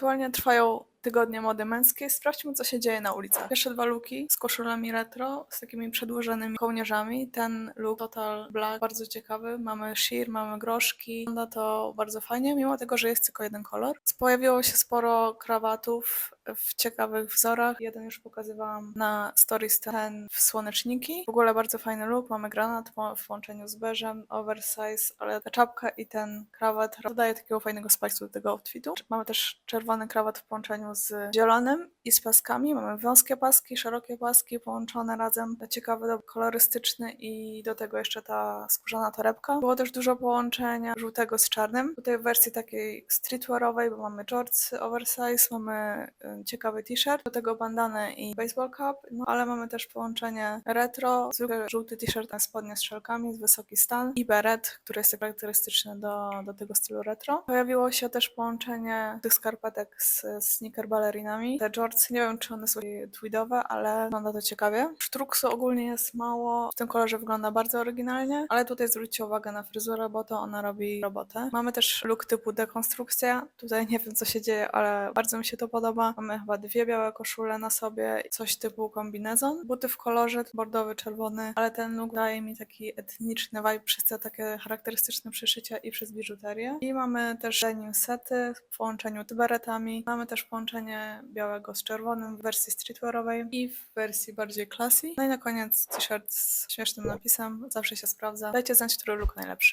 Aktualnie trwają tygodnie mody męskiej. Sprawdźmy, co się dzieje na ulicach. Pierwsze dwa luki z koszulami retro, z takimi przedłużonymi kołnierzami. Ten look Total Black, bardzo ciekawy. Mamy sheer, mamy groszki. Wygląda to bardzo fajnie, mimo tego, że jest tylko jeden kolor. Pojawiło się sporo krawatów w ciekawych wzorach. Jeden już pokazywałam na stories, ten w słoneczniki. W ogóle bardzo fajny look. Mamy granat w połączeniu z beżem, oversize, ale ta czapka i ten krawat dodaje takiego fajnego spice'u do tego outfitu. Mamy też czerwony krawat w połączeniu z zielonym i z paskami. Mamy wąskie paski, szerokie paski połączone razem. Ciekawy, kolorystyczny i do tego jeszcze ta skórzana torebka. Było też dużo połączenia żółtego z czarnym. Tutaj w wersji takiej streetwearowej, bo mamy shorts oversize, mamy y, ciekawy t-shirt, do tego bandany i baseball cap, no ale mamy też połączenie retro, zwykły żółty t-shirt spodnie z szelkami, z wysoki stan i beret, który jest charakterystyczny do, do tego stylu retro. Pojawiło się też połączenie tych skarpetek z sneaker ballerinami. Te shorts, nie wiem czy one są tweedowe, ale wygląda to ciekawie. Sztruksu ogólnie jest mało, w tym kolorze wygląda bardzo oryginalnie, ale tutaj zwróćcie uwagę na fryzurę, bo to ona robi robotę. Mamy też look typu dekonstrukcja. Tutaj nie wiem co się dzieje, ale bardzo mi się to podoba. Mamy chyba dwie białe koszule na sobie, coś typu kombinezon. Buty w kolorze bordowy, czerwony, ale ten look daje mi taki etniczny vibe przez te takie charakterystyczne przyszycia i przez biżuterię. I mamy też denim sety w połączeniu z beretami. Mamy też połączenie białego z czerwonym w wersji streetwearowej i w wersji bardziej classy. No i na koniec t-shirt z śmiesznym napisem. Zawsze się sprawdza. Dajcie znać, który look najlepszy.